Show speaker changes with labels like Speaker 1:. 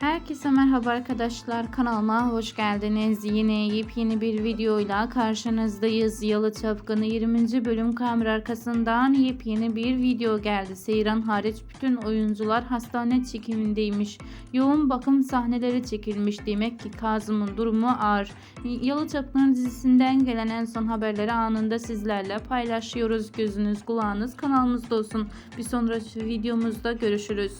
Speaker 1: Herkese merhaba arkadaşlar kanalıma hoş geldiniz. Yine yepyeni bir videoyla karşınızdayız. Yalı Çapkını 20. bölüm kamera arkasından yepyeni bir video geldi. Seyran hariç bütün oyuncular hastane çekimindeymiş. Yoğun bakım sahneleri çekilmiş. Demek ki Kazım'ın durumu ağır. Yalı Çapkını dizisinden gelen en son haberleri anında sizlerle paylaşıyoruz. Gözünüz kulağınız kanalımızda olsun. Bir sonraki videomuzda görüşürüz.